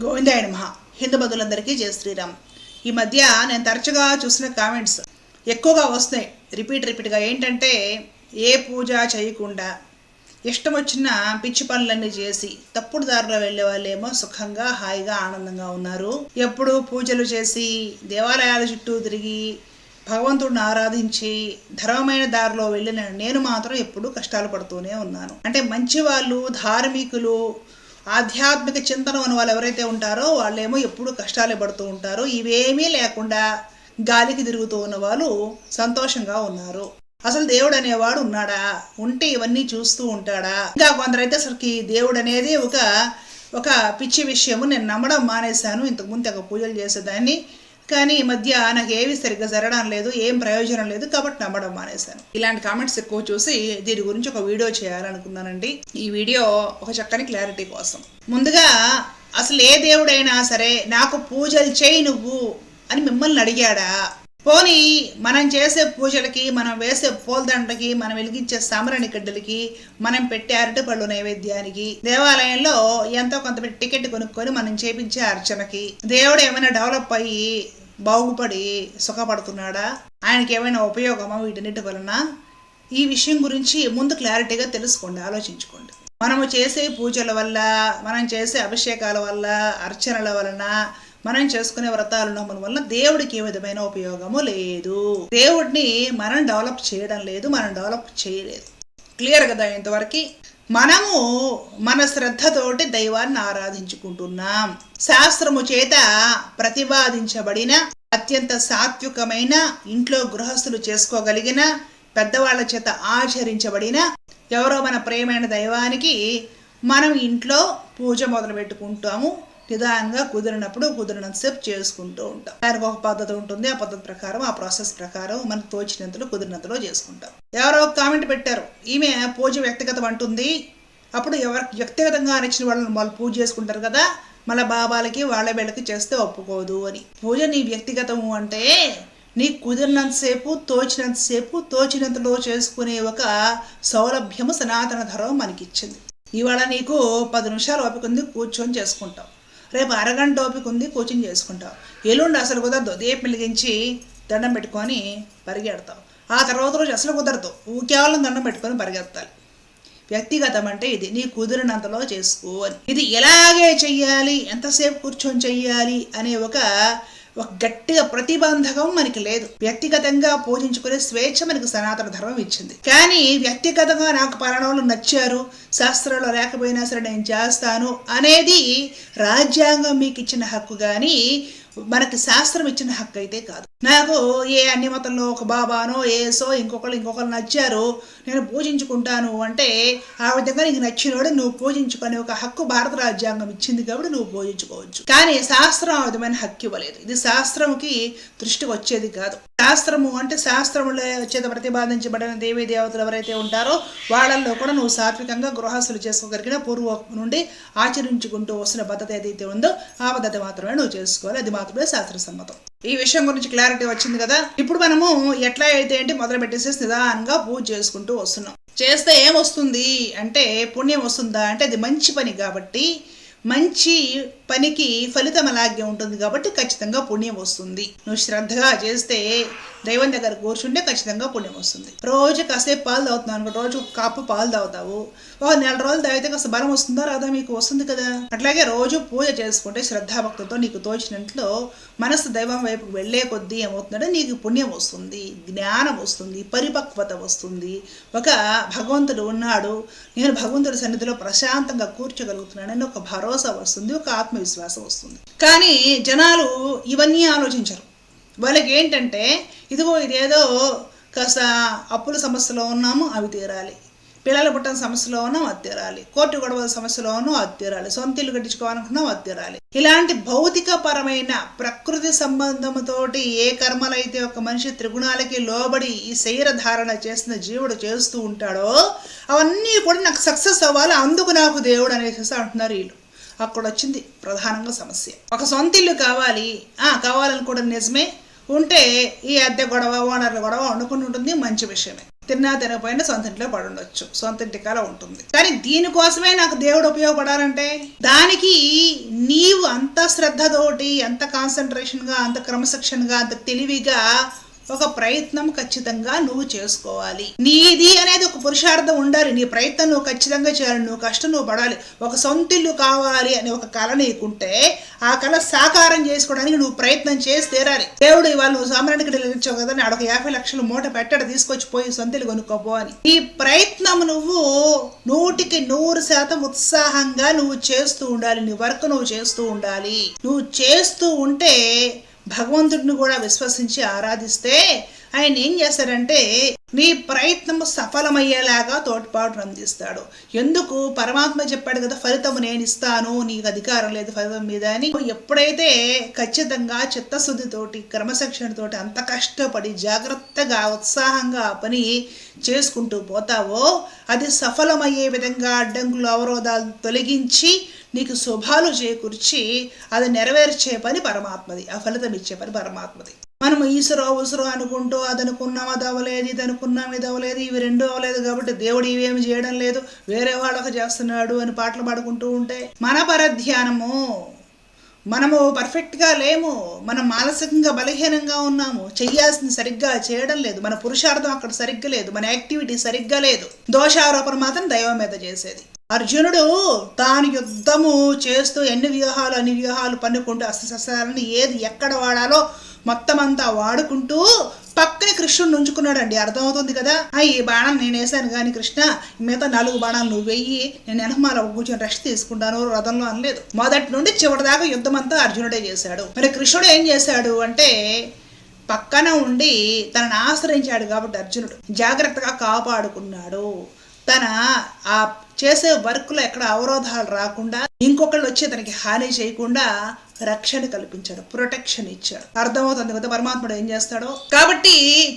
గోవిందాయ మహా హిందూ బంధువులందరికీ జయ శ్రీరామ్. ఈ మధ్య నేను తరచుగా చూసిన కామెంట్స్ ఎక్కువగా వస్తున్నాయి. రిపీట్ రిపీట్గా ఏంటంటే ఏ పూజ చేయకుండా ఇష్టం వచ్చిన పిచ్చి పనులన్నీ చేసి తప్పుడు దారిలో వెళ్ళే వాళ్ళేమో సుఖంగా హాయిగా ఆనందంగా ఉన్నారు. ఎప్పుడు పూజలు చేసి దేవాలయాల చుట్టూ తిరిగి భగవంతుడిని ఆరాధించి ధర్మమైన దారిలో వెళ్ళిన నేను మాత్రం ఎప్పుడు కష్టాలు పడుతూనే ఉన్నాను. అంటే మంచి వాళ్ళు ధార్మికులు ఆధ్యాత్మిక చింతన ఉన్న వాళ్ళు ఎవరైతే ఉంటారో వాళ్ళేమో ఎప్పుడు కష్టాలు పడుతూ ఉంటారు. ఇవేమీ లేకుండా గాలికి తిరుగుతూ ఉన్న వాళ్ళు సంతోషంగా ఉన్నారు. అసలు దేవుడు అనేవాడు ఉన్నాడా? ఉంటే ఇవన్నీ చూస్తూ ఉంటాడా? ఇంకా కొందరైతే అసలుకి దేవుడు అనేది ఒక ఒక పిచ్చి విషయము. నేను నమ్మడం మానేశాను. ఇంతకుముందు ఒక పూజలు చేసేదాన్ని. కానీ ఈ మధ్య నాకు ఏవి సరిగ్గా జరగడం లేదు ఏం ప్రయోజనం లేదు కాబట్టి నమ్మడం మానేశాను. ఇలాంటి కామెంట్స్ ఎక్కువ చూసి దీని గురించి ఒక వీడియో చేయాలనుకున్నానండి. ఈ వీడియో ఒక చక్కని క్లారిటీ కోసం. ముందుగా అసలు ఏ దేవుడైనా సరే నాకు పూజలు చేయి నువ్వు అని మిమ్మల్ని అడిగాడా? పోనీ మనం చేసే పూజలకి మనం వేసే పూలదండకి మనం వెలిగించే సామరణి గడ్డలకి మనం పెట్టే అరటిపళ్ళు నైవేద్యానికి దేవాలయంలో ఎంతో కొంత టికెట్ కొనుక్కొని మనం చేపించే అర్చనకి దేవుడు ఏమైనా డెవలప్ అయ్యి బాగుపడి సుఖపడుతున్నాడా? ఆయనకి ఏమైనా ఉపయోగమా వీటన్నిటి వలన? ఈ విషయం గురించి ముందు క్లారిటీగా తెలుసుకోండి ఆలోచించుకోండి. మనము చేసే పూజల వల్ల మనం చేసే అభిషేకాల వల్ల అర్చనల వలన మనం చేసుకునే వ్రతాలు నమ్మడం వల్ల దేవుడికి ఏ విధమైన ఉపయోగము లేదు. దేవుడిని మనం డెవలప్ చేయడం లేదు మనం డెవలప్ చేయలేదు. క్లియర్ కదా ఇంతవరకు మనము మన శ్రద్ధతోటి దైవాన్ని ఆరాధించుకుంటున్నాం. శాస్త్రము చేత ప్రతిపాదించబడిన అత్యంత సాత్వికమైన ఇంట్లో గృహస్థులు చేసుకోగలిగిన పెద్దవాళ్ళ చేత ఆచరించబడిన ఎవరో మన ప్రేమైన దైవానికి మనం ఇంట్లో పూజ మొదలు పెట్టుకుంటాము నిదానంగా కుదిరినప్పుడు కుదిరినంతసేపు చేసుకుంటూ ఉంటాం. దానికి ఒక పద్ధతి ఉంటుంది. ఆ పద్ధతి ప్రకారం ఆ ప్రాసెస్ ప్రకారం మనకు తోచినంతలో కుదిరినంతలో చేసుకుంటాం. ఎవరో ఒక కామెంట్ పెట్టారు. ఈమె పూజ వ్యక్తిగతం అంటుంది. అప్పుడు ఎవరికి వ్యక్తిగతంగా నచ్చిన వాళ్ళని వాళ్ళు పూజ చేసుకుంటారు కదా మన బాబాలకి వాళ్ళ వీళ్ళకి చేస్తే ఒప్పుకోదు అని. పూజ నీ వ్యక్తిగతము అంటే నీకు కుదిరినంతసేపు తోచినంతసేపు తోచినంతలో చేసుకునే ఒక సౌలభ్యము సనాతన ధర్మం మనకిచ్చింది. ఇవాళ నీకు పది నిమిషాలు ఓపిక ఉంది కూర్చొని చేసుకుంటావు రేపు అరగంట ఓపిక ఉంది కోచింగ్ చేసుకుంటావు ఎల్లుండి అసలు కుదరదు దీపం వెలిగించి దండం పెట్టుకొని పరిగెడతావు ఆ తర్వాత రోజు అసలు కుదరదు కేవలం దండం పెట్టుకొని పరిగెత్తాలి. వ్యక్తిగతం అంటే ఇది నీ కుదిరినంతలో చేసుకో అని. ఇది ఎలాగే చెయ్యాలి ఎంతసేపు కూర్చొని చెయ్యాలి అనే ఒక ఒక గట్టిగా ప్రతిబంధకం మనకి లేదు. వ్యక్తిగతంగా పూజించుకునే స్వేచ్ఛ మనకు సనాతన ధర్మం ఇచ్చింది. కానీ వ్యక్తిగతంగా నాకు పలానోళ్ళు నచ్చారు శాస్త్రంలో లేకపోయినా సరే నేను చేస్తాను అనేది రాజ్యాంగం మీకు ఇచ్చిన హక్కు కానీ మనకి శాస్త్రం ఇచ్చిన హక్కు అయితే కాదు. నాకు ఏ అన్ని మతంలో ఒక బాబానో ఏసో ఇంకొకరు ఇంకొకరు నచ్చారు నేను పూజించుకుంటాను అంటే ఆ విధంగా నీకు నచ్చినోడు నువ్వు పూజించుకునే ఒక హక్కు భారత రాజ్యాంగం ఇచ్చింది కాబట్టి నువ్వు పూజించుకోవచ్చు. కానీ శాస్త్రం ఆ విధమైన హక్కు ఇవ్వలేదు. ఇది శాస్త్రంకి దృష్టి వచ్చేది కాదు. శాస్త్రము అంటే శాస్త్రములో చేత ప్రతిపాదించబడిన దేవీ దేవతలు ఎవరైతే ఉంటారో వాళ్ళల్లో కూడా నువ్వు సాత్వికంగా గృహస్థులు చేసుకోగలిగిన పూర్వ నుండి ఆచరించుకుంటూ వస్తున్న పద్ధతి ఏదైతే ఉందో ఆ పద్ధతి మాత్రమే నువ్వు చేసుకోవాలి. అది మాత్రమే శాస్త్ర సమ్మతం. ఈ విషయం గురించి క్లారిటీ వచ్చింది కదా? ఇప్పుడు మనము ఎట్లా అయితే ఏంటి మొదలు పెట్టేసేసి నిదానంగా పూజ చేసుకుంటూ వస్తున్నాం. చేస్తే ఏం వస్తుంది అంటే పుణ్యం వస్తుందా అంటే అది మంచి పని కాబట్టి మంచి పనికి ఫలితం అలాగే ఉంటుంది కాబట్టి ఖచ్చితంగా పుణ్యం వస్తుంది. నువ్వు శ్రద్ధగా చేస్తే దైవం దగ్గర కూర్చుంటే ఖచ్చితంగా పుణ్యం వస్తుంది. రోజు కాసేపు పాలు తాగుతున్నావు అనుకో రోజు ఒక కప్పు పాలు తాగుతావు. ఒక నెల రోజులు తాగితే కాస్త బలం వస్తుందా రాదా మీకు? వస్తుంది కదా. అట్లాగే రోజు పూజ చేసుకుంటే శ్రద్ధాభక్తులతో నీకు తోచినట్లు మనసు దైవం వైపు వెళ్ళే కొద్దీ ఏమవుతుందంటే నీకు పుణ్యం వస్తుంది జ్ఞానం వస్తుంది పరిపక్వత వస్తుంది. ఒక భగవంతుడు ఉన్నాడు. నేను భగవంతుడి సన్నిధిలో ప్రశాంతంగా కూర్చోగలుగుతున్నానని ఒక భరోసా వస్తుంది ఒక ఆత్మవిశ్వాసం వస్తుంది. కానీ జనాలు ఇవన్నీ ఆలోచించరు. వాళ్ళకి ఏంటంటే ఇదిగో ఇదేదో కాస్త అప్పుల సమస్యలో ఉన్నాము అవి తీరాలి. పిల్లల పుట్టిన సమస్యలో ఉన్నాం అది తీరాలి. కోర్టు గొడవల సమస్యలో ఉన్నాం అది తీరాలి. సొంత ఇల్లు కట్టించుకోవాలనుకున్నాం అది తీరాలి. ఇలాంటి భౌతిక పరమైన ప్రకృతి సంబంధముతోటి ఏ కర్మలైతే ఒక మనిషి త్రిగుణాలకి లోబడి ఈ శరీర ధారణ చేసిన జీవుడు చేస్తూ ఉంటాడో అవన్నీ కూడా నాకు సక్సెస్ అవ్వాలి అందుకు నాకు దేవుడు అనేసి అంటున్నారు వీళ్ళు. అక్కడ వచ్చింది ప్రధానంగా సమస్య. ఒక సొంత ఇల్లు కావాలి. ఆ కావాలని కూడా నిజమే. ఉంటే ఈ అద్దె గొడవ ఓనర్ల గొడవ వండుకుని ఉంటుంది. మంచి విషయమే. తిన్నా తినకపోయినా సొంత ఇంట్లో పడి ఉండొచ్చు. సొంత ఇంటికాల ఉంటుంది. కానీ దీనికోసమే నాకు దేవుడు ఉపయోగపడాలంటే దానికి నీవు అంత శ్రద్ధతోటి అంత కాన్సన్ట్రేషన్గా అంత క్రమశిక్షణగా అంత తెలివిగా ఒక ప్రయత్నం ఖచ్చితంగా నువ్వు చేసుకోవాలి. నీది అనేది ఒక పురుషార్థం ఉండాలి. నీ ప్రయత్నం నువ్వు ఖచ్చితంగా చేయాలి. నువ్వు కష్టం నువ్వు పడాలి. ఒక సొంతిల్లు కావాలి అనే ఒక కళ నీకుంటే ఆ కళ సాకారం చేసుకోవడానికి నువ్వు ప్రయత్నం చేసి తీరాలి. దేవుడు ఇవాళ నువ్వు సామ్రానికి ఇచ్చావు కదా ఆడ ఒక యాభై లక్షలు మూట పెట్టడ తీసుకొచ్చి పోయి సొంతిల్లు కొనుక్కోపో అని. ఈ ప్రయత్నం నువ్వు నూటికి నూరు శాతం ఉత్సాహంగా నువ్వు చేస్తూ ఉండాలి. నీ వర్క్ నువ్వు చేస్తూ ఉండాలి. నువ్వు చేస్తూ ఉంటే భగవంతుడిని కూడా విశ్వసించి ఆరాధిస్తే ఆయన ఏం చేస్తాడంటే నీ ప్రయత్నం సఫలమయ్యేలాగా తోడ్పాటు అందిస్తాడు. ఎందుకు? పరమాత్మ చెప్పాడు కదా ఫలితం నేను ఇస్తాను నీకు అధికారం లేదు ఫలితం మీద అని. ఎప్పుడైతే ఖచ్చితంగా చిత్తశుద్ధితోటి క్రమశిక్షణతోటి అంత కష్టపడి జాగ్రత్తగా ఉత్సాహంగా పని చేసుకుంటూ పోతావో అది సఫలమయ్యే విధంగా అడ్డంకులు అవరోధాలు తొలగించి నీకు శుభాలు చేకూర్చి అది నెరవేర్చే పని పరమాత్మది ఆ ఫలితం ఇచ్చే పని పరమాత్మది. మనం ఈసురో ఉసురో అనుకుంటూ అదనుకున్నాం అది అవ్వలేదు ఇది అనుకున్నాం ఇది అవ్వలేదు ఇవి రెండు అవ్వలేదు కాబట్టి దేవుడు ఇవేమి చేయడం లేదు. వేరే వాళ్ళకు చేస్తున్నాడు అని పాటలు పాడుకుంటూ ఉంటే మన పరధ్యానము మనము పర్ఫెక్ట్గా లేము మనం మానసికంగా బలహీనంగా ఉన్నాము చెయ్యాల్సింది సరిగ్గా చేయడం లేదు మన పురుషార్థం అక్కడ సరిగ్గా లేదు మన యాక్టివిటీ సరిగ్గా లేదు. దోషారోపణ మాత్రం దైవం మీద చేసేది. అర్జునుడు తాను యుద్ధము చేస్తూ ఎన్ని వ్యూహాలు అన్ని వ్యూహాలు పన్నుకుంటూ అస్త్రశస్త్రాలను ఏది ఎక్కడ వాడాలో మొత్తం అంతా వాడుకుంటూ పక్కన కృష్ణుడు ఉంచుకున్నాడండి అర్థమవుతుంది కదా? ఆ ఈ బాణం నేను వేసాను కానీ కృష్ణ మిగతా నాలుగు బాణాలు నువ్వు వెయ్యి నేను వెనకమాల కూర్చొని రెస్ట్ తీసుకుంటాను రథంలో అనలేదు. మొదటి నుండి చివరి దాకా యుద్ధం అంతా అర్జునుడే చేశాడు. మరి కృష్ణుడు ఏం చేశాడు అంటే పక్కన ఉండి తనను ఆశ్రయించాడు కాబట్టి అర్జునుడు. జాగ్రత్తగా కాపాడుకున్నాడు. తన ఆ చేసే వర్క్లో ఎక్కడ అవరోధాలు రాకుండా ఇంకొకళ్ళు వచ్చి తనకి హాని చేయకుండా రక్షణ కల్పించాడు ప్రొటెక్షన్ ఇచ్చాడు. అర్థమవుతుంది కదా పరమాత్ముడు ఏం చేస్తాడో? కాబట్టి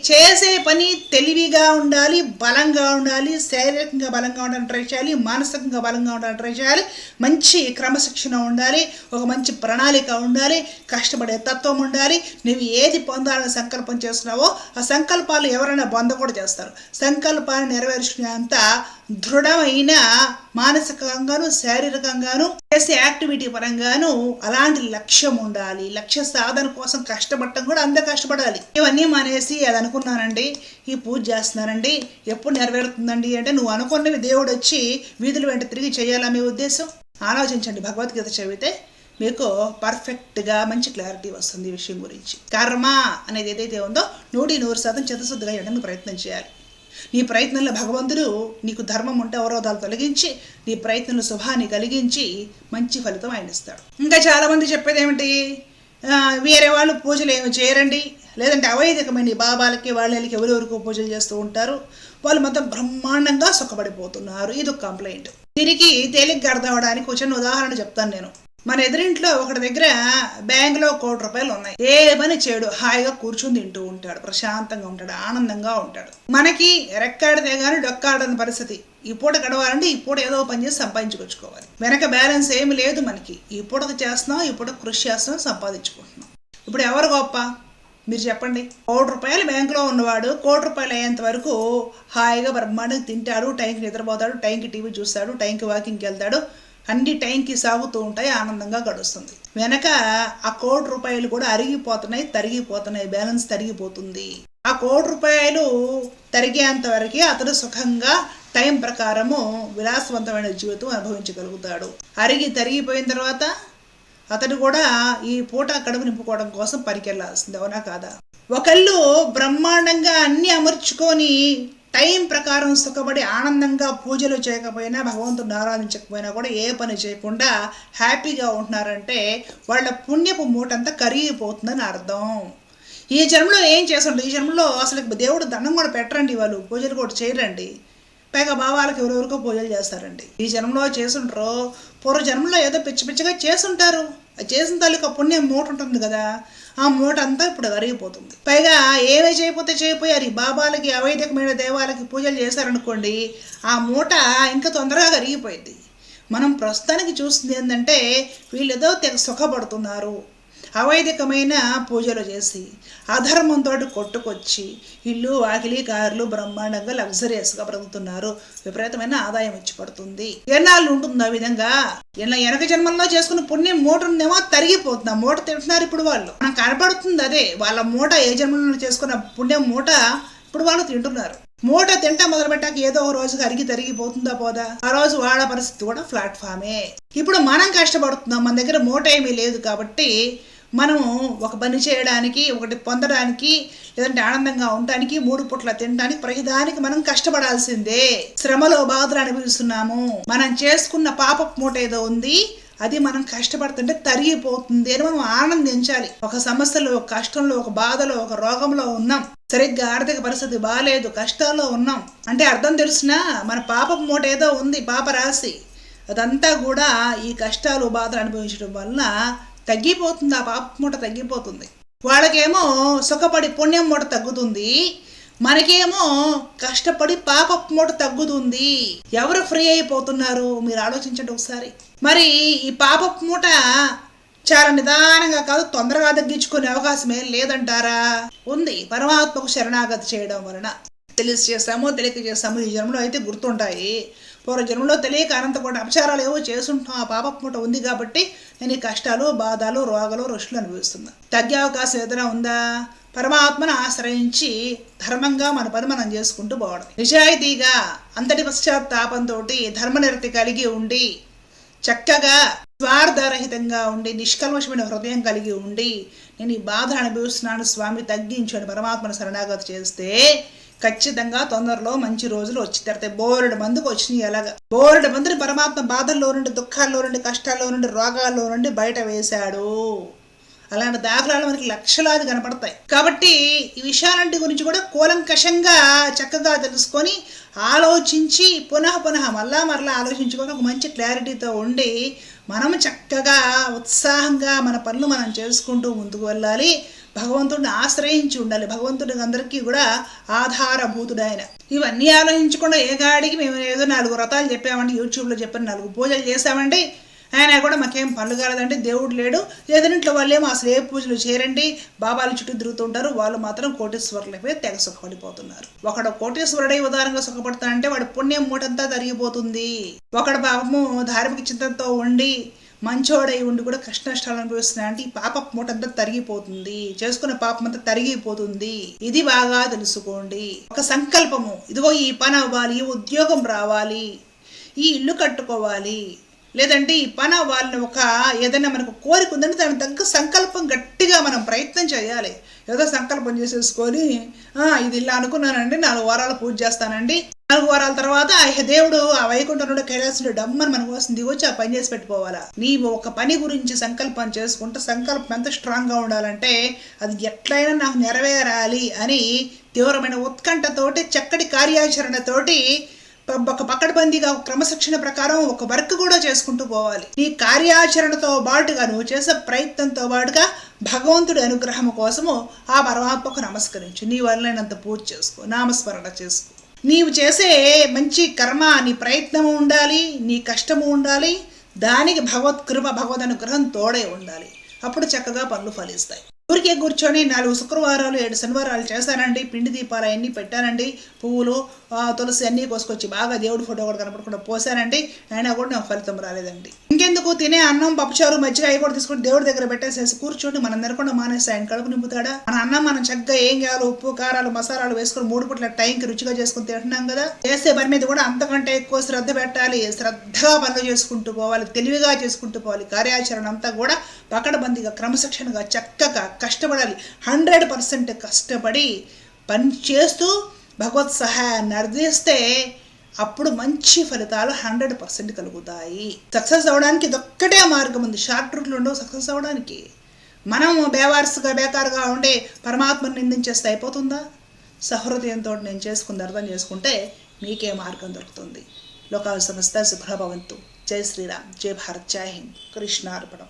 చేసే పని తెలివిగా ఉండాలి బలంగా ఉండాలి శారీరకంగా బలంగా ఉండాలని ట్రై చేయాలి మానసికంగా బలంగా ఉండాలని ట్రై చేయాలి మంచి క్రమశిక్షణ ఉండాలి ఒక మంచి ప్రణాళిక ఉండాలి కష్టపడే తత్వం ఉండాలి నువ్వు ఏది పొందాలని సంకల్పం చేస్తున్నావో ఆ సంకల్పాలు ఎవరైనా పొంద కూడా చేస్తారు. సంకల్పాన్ని నెరవేర్చుకునేంత దృఢమైన మానసికంగాను శారీరకంగాను చేసే యాక్టివిటీ పరంగాను అలాంటి లక్ష్యం ఉండాలి. లక్ష్య సాధన కోసం కష్టపడటం కూడా అంత కష్టపడాలి. ఇవన్నీ మానేసి అది అనుకున్నానండి. ఈ పూజ చేస్తున్నానండి. ఎప్పుడు నెరవేరుతుందండి అంటే నువ్వు అనుకున్నవి దేవుడు వచ్చి వీధుల వెంట తిరిగి చేయాలా మీ ఉద్దేశం? ఆలోచించండి. భగవద్గీత చదివితే మీకు పర్ఫెక్ట్గా మంచి క్లారిటీ వస్తుంది ఈ విషయం గురించి. కర్మ అనేది ఏదైతే ఉందో నూటి నూరు శాతం చిత్తశుద్ధిగా చేయడానికి ప్రయత్నం చేయాలి. నీ ప్రయత్నంలో భగవంతుడు నీకు ధర్మం ఉంటే అవరోధాలు తొలగించి నీ ప్రయత్నంలో శుభాన్ని కలిగించి మంచి ఫలితం ఆయన ఇస్తాడు. ఇంకా చాలామంది చెప్పేది ఏమిటి? వేరే వాళ్ళు పూజలు ఏమి చేయరండి. లేదంటే అవైదికమైన బాబాలకి వాళ్ళకి ఎవరెవరికో పూజలు చేస్తూ ఉంటారు. వాళ్ళు మొత్తం బ్రహ్మాండంగా సుఖపడిపోతున్నారు. ఇది ఒక కంప్లైంట్ దీనికి తేలిగ్గా అర్థం అవడానికి ఒక చిన్న ఉదాహరణ చెప్తాను నేను. మన ఎదురింట్లో ఒకటి దగ్గర బ్యాంకులో కోటి రూపాయలు ఉన్నాయి. ఏ పని చేయడు. హాయిగా కూర్చుని తింటూ ఉంటాడు. ప్రశాంతంగా ఉంటాడు. ఆనందంగా ఉంటాడు. మనకి రెక్కాడితే గానీ డొక్కాడని పరిస్థితి. ఈ పూట గడవాలంటే ఈ పూట ఏదో పని చేసి సంపాదించుకొచ్చుకోవాలి వెనక బ్యాలెన్స్ ఏమి లేదు మనకి. ఈ పూటకు చేస్తున్నాం ఈ పూట కృషి చేస్తున్నాం సంపాదించుకుంటున్నాం. ఇప్పుడు ఎవరు గొప్ప? మీరు చెప్పండి. కోటి రూపాయలు బ్యాంకులో ఉన్నవాడు కోటి రూపాయలు అయ్యేంత వరకు హాయిగా బ్రహ్మాండంగా తింటాడు. టైంకి నిద్రపోతాడు టైంకి టీవీ చూస్తాడు టైంకి వాకింగ్కి వెళ్తాడు. అన్ని టైంకి సాగుతూ ఉంటాయి ఆనందంగా గడుస్తుంది. వెనక ఆ కోటి రూపాయలు కూడా అరిగిపోతున్నాయి తరిగిపోతున్నాయి బ్యాలెన్స్ తరిగిపోతుంది. ఆ కోటి రూపాయలు తరిగేంత వరకే అతడు సుఖంగా టైం ప్రకారము విలాసవంతమైన జీవితం అనుభవించగలుగుతాడు. అరిగి తరిగిపోయిన తర్వాత అతడు కూడా ఈ పూట కడుపు నింపుకోవడం కోసం పరికెళ్ళాల్సింది అవునా కాదా? ఒకళ్ళు బ్రహ్మాండంగా అన్ని అమర్చుకొని టైం ప్రకారం సుఖపడి ఆనందంగా పూజలు చేయకపోయినా భగవంతుడిని ఆరాధించకపోయినా కూడా ఏ పని చేయకుండా హ్యాపీగా ఉంటున్నారంటే వాళ్ళ పుణ్యపు మూటంతా కరిగిపోతుందని అర్థం. ఈ జన్మలో ఏం చేస్తుండ్రు? ఈ జన్మలో అసలు దేవుడు దండం కూడా పెట్టరండి వాళ్ళు. పూజలు కూడా చేయరండి. పైగా భావాలకు ఎవరెవరికో పూజలు చేస్తారండి. ఈ జన్మలో చేసుంటారో పూర్వ జన్మలో ఏదో పిచ్చి పిచ్చిగా చేసుంటారు చేసిన తాలూకా పుణ్యం మూట ఉంటుంది కదా ఆ మూట అంతా ఇప్పుడు కరిగిపోతుంది. పైగా ఏవే చేయకపోతే చేయపోయారు బాబాలకి అవైదికమైన దేవాలకి పూజలు చేశారనుకోండి ఆ మూట ఇంకా తొందరగా కరిగిపోయింది. మనం ప్రస్తుతానికి చూస్తుంది ఏంటంటే వీళ్ళు ఏదో తెగ సుఖపడుతున్నారు. అవైదికమైన పూజలు చేసి అధర్మంతో కొట్టుకొచ్చి ఇల్లు వాకిలి కార్లు బ్రహ్మాండంగా లగ్జరియస్గా బ్రతుకుతున్నారు. విపరీతమైన ఆదాయం వచ్చి పడుతుంది. ఎన్నాళ్ళు ఉంటుంది ఆ విధంగా? ఇలా వెనక జన్మల్లో చేసుకున్న పుణ్యం మూట ఉందేమో తరిగిపోతుంది. ఆ మూట తింటున్నారు ఇప్పుడు వాళ్ళు. మనకు కనపడుతుంది అదే వాళ్ళ మూట ఏ జన్మలో చేసుకున్న పుణ్యం మూట ఇప్పుడు వాళ్ళు తింటున్నారు. మూట తింటా మొదలు పెట్టాక ఏదో ఒక రోజుకి అరిగి తరిగిపోతుందా పోదా? ఆ రోజు వాళ్ళ పరిస్థితి కూడా ప్లాట్ఫామే ఇప్పుడు మనం కష్టపడుతున్నాం. మన దగ్గర మూట ఏమీ లేదు కాబట్టి మనము ఒక పని చేయడానికి ఒకటి పొందడానికి లేదంటే ఆనందంగా ఉండడానికి మూడు పుట్ల తినడానికి ప్రతిదానికి మనం కష్టపడాల్సిందే. శ్రమలో బాధలు అనుభవిస్తున్నాము. మనం చేసుకున్న పాప మూట ఏదో ఉంది అది మనం కష్టపడుతుంటే తరిగిపోతుంది అని మనం ఆనందించాలి. ఒక సమస్యలో ఒక కష్టంలో ఒక బాధలో ఒక రోగంలో ఉన్నాం. సరిగ్గా ఆర్థిక పరిస్థితి బాగాలేదు కష్టాల్లో ఉన్నాం. అంటే అర్థం తెలిసినా మన పాపం మూట ఏదో ఉంది పాప రాశి. అదంతా కూడా ఈ కష్టాలు బాధలు అనుభవించడం వల్ల తగ్గిపోతుంది ఆ పాప మూట తగ్గిపోతుంది. వాళ్ళకేమో సుఖపడి పుణ్యం మూట తగ్గుతుంది మనకేమో కష్టపడి పాప మూట తగ్గుతుంది. ఎవరు ఫ్రీ అయిపోతున్నారు? మీరు ఆలోచించండి ఒకసారి. మరి ఈ పాప మూట చాలా నిదానంగా కాదు తొందరగా తగ్గించుకునే అవకాశం ఏం లేదంటారా? ఉంది. పరమాత్మకు శరణాగతి చేయడం వలన. తెలిసి చేస్తామో తెలియక చేస్తామో ఈ జన్మలో అయితే గుర్తుంటాయి. పూర్వ జన్మలో తెలియక అనంత కూడా అపచారాలు ఏవో చేసుంటాం ఆ పాప మూట ఉంది కాబట్టి నేను ఈ కష్టాలు బాధలు రోగాలు రుషులు అనుభవిస్తున్నా. తగ్గే అవకాశం ఏదైనా ఉందా? పరమాత్మను ఆశ్రయించి ధర్మంగా మన పని మనం చేసుకుంటూ పోవడం. నిజాయితీగా అంతటి పశ్చాత్తాపంతో ధర్మనిరతి కలిగి ఉండి చక్కగా స్వార్థరహితంగా ఉండి నిష్కల్మషమైన హృదయం కలిగి ఉండి నేను ఈ బాధను అనుభవిస్తున్నాను స్వామి తగ్గించండి పరమాత్మను శరణాగతి చేస్తే ఖచ్చితంగా తొందరలో మంచి రోజులు వచ్చి తరతాయి. బోరెడు మందుకు వచ్చినాయి ఎలాగ? బోరెడు మందిని పరమాత్మ బాధల్లో నుండి దుఃఖాల్లో నుండి కష్టాల్లో నుండి రోగాల్లో నుండి బయట వేశాడు. అలాంటి దాఖలాలు మనకి లక్షలాది కనపడతాయి. కాబట్టి ఈ విషయాలంటి గురించి కూడా కూలంకషంగా చక్కగా తెలుసుకొని ఆలోచించి పునః పునః మళ్ళా మరలా ఆలోచించుకొని ఒక మంచి క్లారిటీతో ఉండి మనం చక్కగా ఉత్సాహంగా మన పనులు మనం చేసుకుంటూ ముందుకు వెళ్ళాలి. భగవంతుడిని ఆశ్రయించి ఉండాలి. భగవంతుడికి అందరికీ కూడా ఆధారభూతుడు ఆయన. ఇవన్నీ ఆలోచించకుండా ఏ గాడికి మేము ఏదో నాలుగు వ్రతాలు చెప్పామండి యూట్యూబ్లో చెప్పిన నాలుగు పూజలు చేసామండి ఆయన కూడా మాకేం పనులు కాలేదండి దేవుడు లేడు. లేదంటే వాళ్ళేమో అసలు ఏ పూజలు చేయరండి. బాబాల చుట్టూ తిరుగుతుంటారు వాళ్ళు మాత్రం కోటేశ్వరులపై తెగ సుఖపడిపోతున్నారు. ఒకడు కోటేశ్వరుడై ఉదారంగా సుఖపడతానంటే వాడి పుణ్యం మూటంతా తరిగిపోతుంది. ఒకడు పాపము ధార్మిక చింతనతో ఉండి మంచోడై ఉండి కూడా కష్ట నష్టాలు అనుభవిస్తున్నా అంటే ఈ పాప మూటంతా తరిగిపోతుంది. చేసుకున్న పాపం అంతా తరిగిపోతుంది. ఇది బాగా తెలుసుకోండి. ఒక సంకల్పము. ఇదిగో ఈ పని అవ్వాలి ఈ ఉద్యోగం రావాలి ఈ ఇల్లు కట్టుకోవాలి. లేదంటే ఈ పని వాళ్ళని ఒక ఏదైనా మనకు కోరిక ఉందంటే దాని తగ్గ సంకల్పం గట్టిగా మనం ప్రయత్నం చేయాలి. ఏదో సంకల్పం చేసేసుకొని ఇది ఇలా అనుకున్నానండి. నాలుగు వారాలు పూజ చేస్తానండి. నాలుగు వారాల తర్వాత ఆ దేవుడు ఆ వైకుంఠం నుండి కైలాసుడు డమ్మని మన కోసం దిగొచ్చి ఆ పని చేసి పెట్టుకోవాలా? నీవు ఒక పని గురించి సంకల్పం చేసుకుంటే సంకల్పం ఎంత స్ట్రాంగ్గా ఉండాలంటే అది ఎట్లయినా నాకు నెరవేరాలి అని తీవ్రమైన ఉత్కంఠతోటి చక్కటి కార్యాచరణతోటి ఒక పక్కడబందీగా క్రమశిక్షణ ప్రకారం ఒక వర్క్ కూడా చేసుకుంటూ పోవాలి. నీ కార్యాచరణతో పాటుగా నువ్వు చేసే ప్రయత్నంతో పాటుగా భగవంతుడి అనుగ్రహం కోసము ఆ పరమాత్మకు నమస్కరించు. నీ వల్లైనంత పూజ చేసుకో నామస్మరణ చేసుకో. నీవు చేసే మంచి కర్మ నీ ప్రయత్నము ఉండాలి నీ కష్టము ఉండాలి దానికి భగవత్ కృప భగవద్ అనుగ్రహం తోడే ఉండాలి. అప్పుడు చక్కగా పనులు ఫలిస్తాయి. ఊరికే కూర్చొని నాలుగు శుక్రవారాలు ఏడు శనివారాలు చేశానండి. పిండి దీపాలు అన్నీ పెట్టానండి. పువ్వులు తులసి అన్నీ కోసుకొచ్చి బాగా దేవుడి ఫోటో కూడా కనపడకుండా పోసానండి అయినా కూడా నాకు ఫలితం రాలేదండి. ఇంకెందుకు తినే అన్నం పప్పుచారు మజ్జిగ అవి కూడా తీసుకొని దేవుడి దగ్గర పెట్టేసేసి కూర్చొని మనం తినకుండా మానేసి ఆయన కడుపు నింపుతాడా? మన అన్నం మనం చక్కగా ఏం చేయాలో ఉప్పు కారాలు మసాలాలు వేసుకొని మూడు పూట్ల టైంకి రుచిగా చేసుకుని తింటున్నాం కదా. చేసే పని మీద కూడా అంతకంటే ఎక్కువ శ్రద్ధ పెట్టాలి. శ్రద్ధగా పనులు చేసుకుంటూ పోవాలి. తెలివిగా చేసుకుంటూ పోవాలి. కార్యాచరణ అంతా కూడా పకడబందీగా క్రమశిక్షణగా చక్కగా కష్టపడాలి. హండ్రెడ్ పర్సెంట్ కష్టపడి పని చేస్తూ భగవత్ సహాయాన్ని అర్థిస్తే అప్పుడు మంచి ఫలితాలు హండ్రెడ్ పర్సెంట్ కలుగుతాయి. సక్సెస్ అవ్వడానికి ఇదొక్కటే మార్గం ఉంది. షార్ట్ రూట్లో ఉండవు సక్సెస్ అవ్వడానికి. మనం బేవారసుగా బేకారుగా ఉండే పరమాత్మను నిందించేస్తే అయిపోతుందా? సహృదయంతో నేను చేసుకుంది అర్థం చేసుకుంటే మీకే మార్గం దొరుకుతుంది. లోకాల సమస్త శుభ్రభవంతు జై శ్రీరామ్. జై భారత్. జై హింద్. కృష్ణార్పణం.